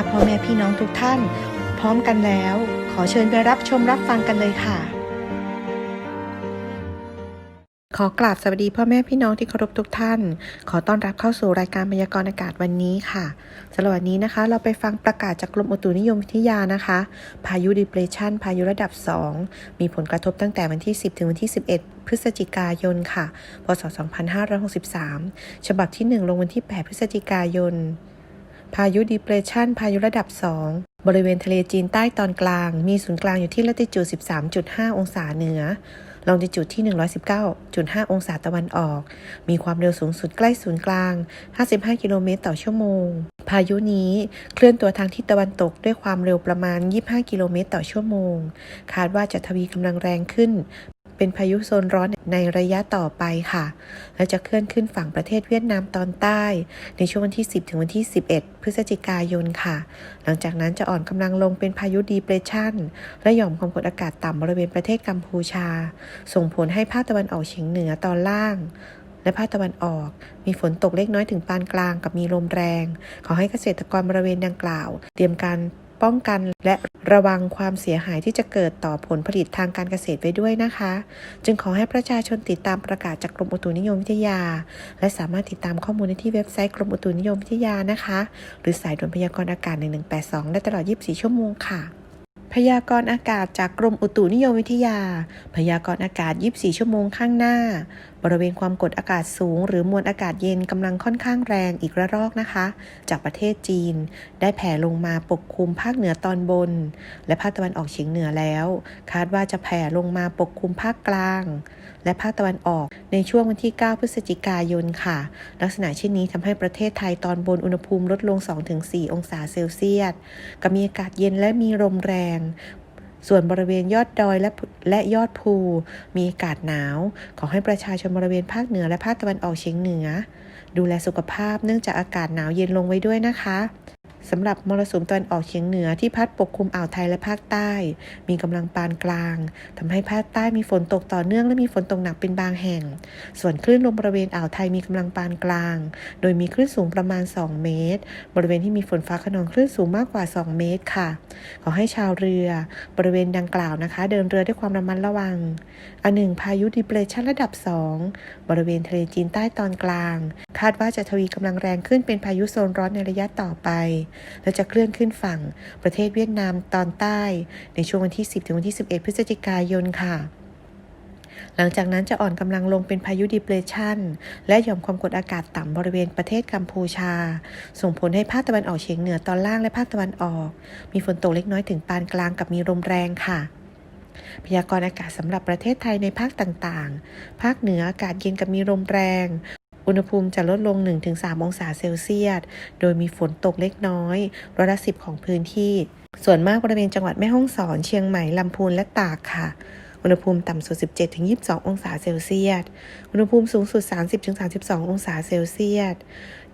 ถ้าพ่อแม่พี่น้องทุกท่าน พร้อมกันแล้ว ขอเชิญไปรับชมรับฟังกันเลยค่ะ ขอกราบสวัสดีพ่อแม่พี่น้องที่เคารพทุกท่าน ขอต้อนรับเข้าสู่รายการพยากรณ์อากาศวันนี้ค่ะสำหรับวันนี้นะคะ เราไปฟังประกาศจากกรมอุตุนิยมวิทยานะคะ พายุดิเพรชันพายุระดับ 2 มีผลกระทบตั้งแต่วันที่ 10 ถึงวันที่ 11พฤศจิกายนค่ะ พศ 2563 ฉบับที่ 1 ลงวันที่ 8 พฤศจิกายน พายุดิเพรชันพายุระดับ 2 บริเวณทะเลจีนใต้ตอนกลาง มีศูนย์กลางอยู่ที่ละติจูด 13.5 องศาเหนือ ลองดิจูดที่ 119.5 องศาตะวันออก มีความเร็วสูงสุดใกล้ศูนย์กลาง 55 กิโลเมตรต่อชั่วโมง พายุนี้เคลื่อนตัวทางทิศตะวันตกด้วยความเร็วประมาณ 25 กิโลเมตรต่อชั่วโมง คาดว่าจะทวีกำลังแรงขึ้น เป็นพายุโซนร้อนในระยะต่อไปค่ะ และจะเคลื่อนขึ้นฝั่งประเทศเวียดนามตอนใต้ ในช่วงวันที่ 10 ถึงวันที่ 11 พฤศจิกายนค่ะ หลังจากนั้นจะอ่อนกำลังลงเป็นพายุดีเพรสชันและหย่อมความกดอากาศต่ำบริเวณประเทศกัมพูชา ส่งผลให้ภาคตะวันออกเฉียงเหนือตอนล่างและภาคตะวันออก มีฝนตกเล็กน้อยถึงปานกลางกับมีลมแรง ขอให้เกษตรกรบริเวณดังกล่าว เตรียมการ ป้องกันและระวังความเสียหายที่จะเกิดต่อผลผลิตทางการเกษตรไว้ด้วยนะคะ จึงขอให้ประชาชนติดตามประกาศจากกรมอุตุนิยมวิทยา และสามารถติดตามข้อมูลได้ที่เว็บไซต์กรมอุตุนิยมวิทยานะคะ หรือสายด่วนพยากรณ์อากาศ 1182 ได้ตลอด 24 ชั่วโมงค่ะ พยากรณ์อากาศจากกรมอุตุนิยมวิทยา พยากรณ์อากาศ 24 ชั่วโมงข้างหน้า บริเวณความกดอากาศสูง หรือมวลอากาศเย็นกำลังค่อนข้างแรงอีกระลอกนะคะ จากประเทศจีน ได้แผ่ลงมาปกคลุมภาคเหนือตอนบน และภาคตะวันออกเฉียงเหนือแล้ว คาดว่าจะแผ่ลงมาปกคลุมภาคกลาง และภาคตะวันออก ในช่วงวันที่ 9 พฤศจิกายนค่ะ ลักษณะเช่นนี้ทำให้ประเทศไทยตอนบนอุณหภูมิลดลง 2-4 องศาเซลเซียสกับมีอากาศเย็นและมีลมแรงส่วนบริเวณยอดดอยและและยอดภู มีอากาศหนาว ขอให้ประชาชนบริเวณภาคเหนือและภาคตะวันออกเฉียงเหนือ ดูแลสุขภาพเนื่องจากอากาศหนาวเย็นลงไว้ด้วยนะคะ สำหรับมรสุมตะวันออกเฉียงเหนือที่พัดปกคลุมอ่าวไทยและภาคใต้ มีกำลังปานกลางทำให้ภาคใต้มีฝนตกต่อเนื่องและมีฝนตกหนักเป็นบางแห่ง ส่วนคลื่นลมบริเวณอ่าวไทยมีกำลังปานกลาง โดยมีคลื่นสูงประมาณ 2 เมตร บริเวณที่มีฝนฟ้าขนองคลื่นสูงมากกว่า 2 เมตรค่ะ ขอให้ชาวเรือบริเวณดังกล่าวนะคะ เดินเรือด้วยความระมัดระวัง อันหนึ่งพายุดิเพรสชันระดับ 2 บริเวณทะเลจีนใต้ตอนกลาง คาดว่าจะทวีกำลังแรงขึ้นเป็นพายุโซนร้อนในระยะต่อไปและจะเคลื่อนขึ้นฝั่งประเทศเวียดนามตอนใต้ ในช่วงวันที่ 10 ถึงวันที่ 11 พฤศจิกายนค่ะหลังจากนั้นจะอ่อนกำลังลงเป็นพายุดิเพรสชันและหย่อมความกดอากาศต่ำบริเวณประเทศกัมพูชา ส่งผลให้ภาคตะวันออกเฉียงเหนือตอนล่างและภาคตะวันออก มีฝนตกเล็กน้อยถึงปานกลางกับมีลมแรงค่ะ พยากรณ์อากาศสำหรับประเทศไทยในภาคต่างๆ ภาคเหนืออากาศเย็นกับมีลมแรง อุณหภูมิจะลดลง 1-3 องศาเซลเซียส โดยมีฝนตกเล็กน้อยร้อยละสิบของพื้นที่ ส่วนมากบริเวณจังหวัดแม่ฮ่องสอน เชียงใหม่ ลำพูน และตากค่ะ อุณหภูมิต่ำสุด 17-22 องศาเซลเซียส อุณหภูมิสูงสุด 30-32 องศาเซลเซียส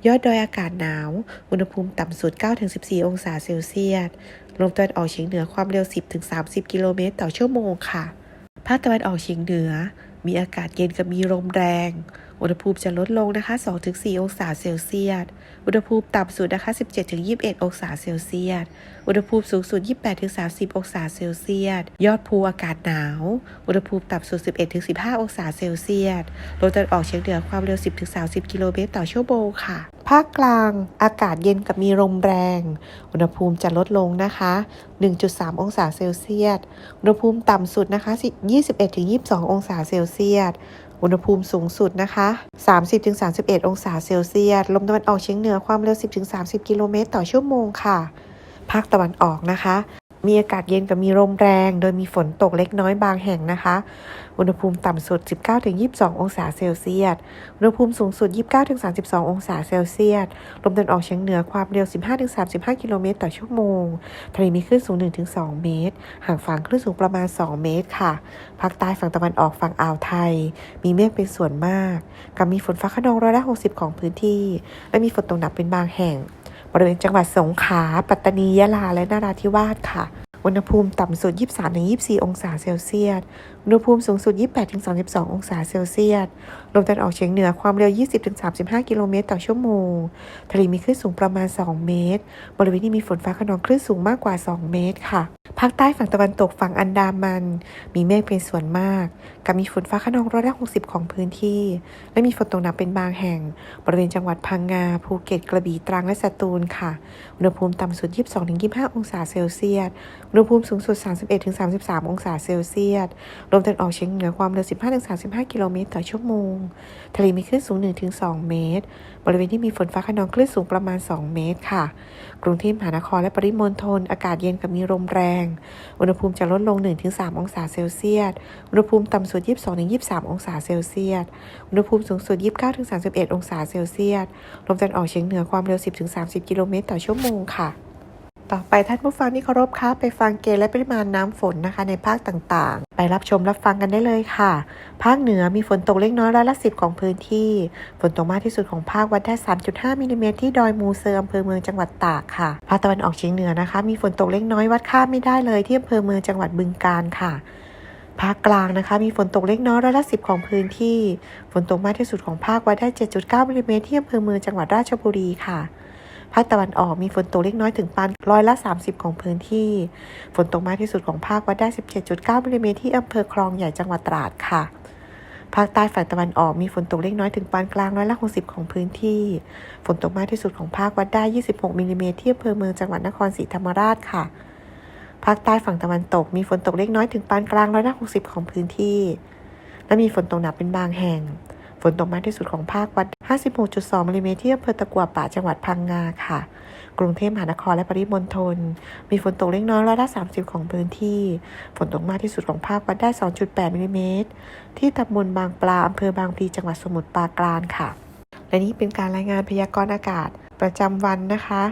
ยอดดอยอากาศหนาว อุณหภูมิต่ำสุด 9-14 องศาเซลเซียส ลมตะวันออกเฉียงเหนือความเร็ว 10-30 กิโลเมตรต่อชั่วโมงค่ะ ภาคตะวันออกเฉียงเหนือมีอากาศเย็นกับมีลมแรง อุณหภูมิจะลดลงนะคะ 2-4 องศาเซลเซียส อุณหภูมิต่ำสุดนะคะ 17-21 องศาเซลเซียส อุณหภูมิสูงสุด 28-30 องศาเซลเซียส ยอดภูอากาศหนาว อุณหภูมิต่ำสุด 11-15 องศาเซลเซียส ลมตะวันออกเฉียงเหนือความเร็ว 10-30 กิโลเมตรต่อชั่วโมงค่ะ ภาคกลางอากาศเย็นกับมีลมแรง อุณหภูมิจะลดลงนะคะ 1.3 องศาเซลเซียส อุณหภูมิต่ำสุดนะคะ 21-22 องศาเซลเซียส อุณหภูมิสูงสุดนะคะ 30-31 องศาเซลเซียส ลมตะวันออกเฉียงเหนือความเร็ว 10-30 กิโลเมตรต่อชั่วโมงค่ะ ภาคตะวันออกนะคะ มีอากาศเย็นกับมีลมแรง โดยมีฝนตกเล็กน้อยบางแห่งนะคะ อุณหภูมิต่ำสุด 19-22 องศาเซลเซียส อุณหภูมิสูงสุด 29-32 องศาเซลเซียส ลมตะวันออกเฉียงเหนือความเร็ว 15-35 กิโลเมตรต่อชั่วโมง ทะเลมีคลื่นสูง 1-2 เมตร ห่างฝั่งคลื่นสูงประมาณ 2 เมตรค่ะ ภาคใต้ฝั่งตะวันออกฝั่งอ่าวไทย มีเมฆเป็นส่วนมาก กับมีฝนฟ้าขนองร้อยละ 60 ของพื้นที่ และมีฝนตกหนักเป็นบางแห่ง บริเวณจังหวัดสงขลาปัตตานียะลาและนราธิวาสค่ะอุณหภูมิต่ำสุด 23-24 องศาเซลเซียส อุณหภูมิสูงสุด 28-32 องศาเซลเซียส ลมตะวันออกเฉียงเหนือความเร็ว 20-35 กิโลเมตรต่อชั่วโมง ทะเลมีคลื่นสูงประมาณ 2 เมตร บริเวณที่มีฝนฟ้าขนองคลื่นสูงมากกว่า 2 เมตรค่ะาคใต้ฝั่งตะวันตกฝั่งอันดามัน มีเมฆเป็นส่วนมาก กับมีฝนฟ้าขนองร้อยละ60ของพื้นที่ และมีฝนตกหนักเป็นบางแห่ง บริเวณจังหวัดพังงา ภูเก็ต กระบี่ ตรัง และสตูลค่ะ อุณหภูมิต่ำสุด 22-25 องศาเซลเซียส อุณหภูมิสูงสุด 31-33 องศาเซลเซียส ลมตะวันออกเฉียงเหนือความเร็ว 15-35 กิโลเมตรต่อชั่วโมง ทะเลมีคลื่นสูง 1-2 เมตร บริเวณที่มีฝนฟ้าขนองคลื่นสูงประมาณ 2 เมตรค่ะ กรุงเทพมหานครและปริมณฑลอากาศเย็นกับมีลมแรงอุณหภูมิจะลดลง 1-3 องศาเซลเซียส อุณหภูมิต่ำสุด 22-23 องศาเซลเซียส อุณหภูมิสูงสุด 29-31 องศาเซลเซียส ลมตะวันออกเฉียงเหนือความเร็ว 10-30 กิโลเมตรต่อชั่วโมงค่ะ ต่อไปท่านผู้ฟังที่เคารพคะไปฟังเกณฑ์และปริมาณน้ำฝนนะคะ ในภาคต่างๆ ไปรับชมรับฟังกันได้เลยค่ะ ภาคเหนือมีฝนตกเล็กน้อยร้อยละสิบของพื้นที่ ฝนตกมากที่สุดของภาควัดได้ 3.5มิลลิเมตรที่ดอยมูเซอร์อำเภอเมืองจังหวัดตากค่ะ ภาคตะวันออกเฉียงเหนือนะคะ มีฝนตกเล็กน้อยวัดค่าไม่ได้เลยที่อำเภอเมืองจังหวัดบึงกาฬค่ะภาคกลางนะคะ มีฝนตกเล็กน้อยร้อยละสิบของพื้นที่ ฝนตกมากที่สุดของภาควัดได้ 7.9มิลลิเมตรที่อำเภอเมืองจังหวัดราชบุรีค่ะ ภาคตะวันออกมีฝนตกเล็กน้อยถึงปานร้อยละ 30 ของพื้นที่ ฝนตกมากที่สุดของภาควัดได้ 17.9มิลลิเมตรที่อำเภอคลองใหญ่จังหวัดตราดค่ะภาคใต้ฝั่งตะวันออกมีฝนตกเล็กน้อยถึงปานกลางร้อยละ60 ของพื้นที่ ฝนตกมากที่สุดของภาควัดได้ 26มิลลิเมตรที่อำเภอเมืองจังหวัดนครศรีธรรมราชค่ะ ภาคใต้ฝั่งตะวันตกมีฝนตกเล็กน้อยถึงปานกลางร้อยละ60 ของพื้นที่ และมีฝนตกหนักเป็นบางแห่ง ฝนตกมากที่สุดของภาควัด 56.2มิลลิเมตรที่อำเภอตะกัวป่าจังหวัดพังงาค่ะ กรุงเทพมหานครและปริมณฑลมีฝนตกเล็กน้อยร้อยละ 30 ของพื้นที่ ฝนตกมากที่สุดของภาควัดได้ 2.8มิลลิเมตรที่ตำบลบางปลาอำเภอบางพลีจังหวัดสมุทรปราการค่ะ และนี่เป็นการรายงานพยากรณ์อากาศประจำวันนะคะ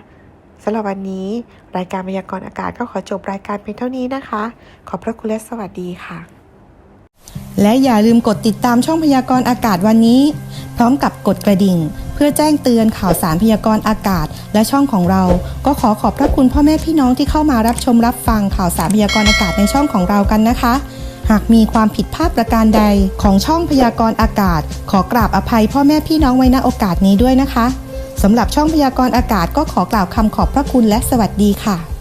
สำหรับวันนี้ รายการพยากรณ์อากาศก็ขอจบรายการเพียงเท่านี้นะคะ ขอบพระคุณและสวัสดีค่ะ และอย่าลืมกดติดตามช่องพยากรณ์อากาศวันนี้ พร้อมกับกดกระดิ่ง เพื่อแจ้งเตือนข่าวสารพยากรณ์อากาศ และช่องของเรา ก็ขอขอบพระคุณพ่อแม่พี่น้องที่เข้ามารับชมรับฟังข่าวสารพยากรณ์อากาศในช่องของเรากันนะคะ หากมีความผิดพลาดประการใดของช่องพยากรณ์อากาศ ขอกราบอภัยพ่อแม่พี่น้องไว้ณโอกาสนี้ด้วยนะคะสำหรับช่องพยากรณ์อากาศก็ขอกล่าวคำขอบพระคุณและสวัสดีค่ะ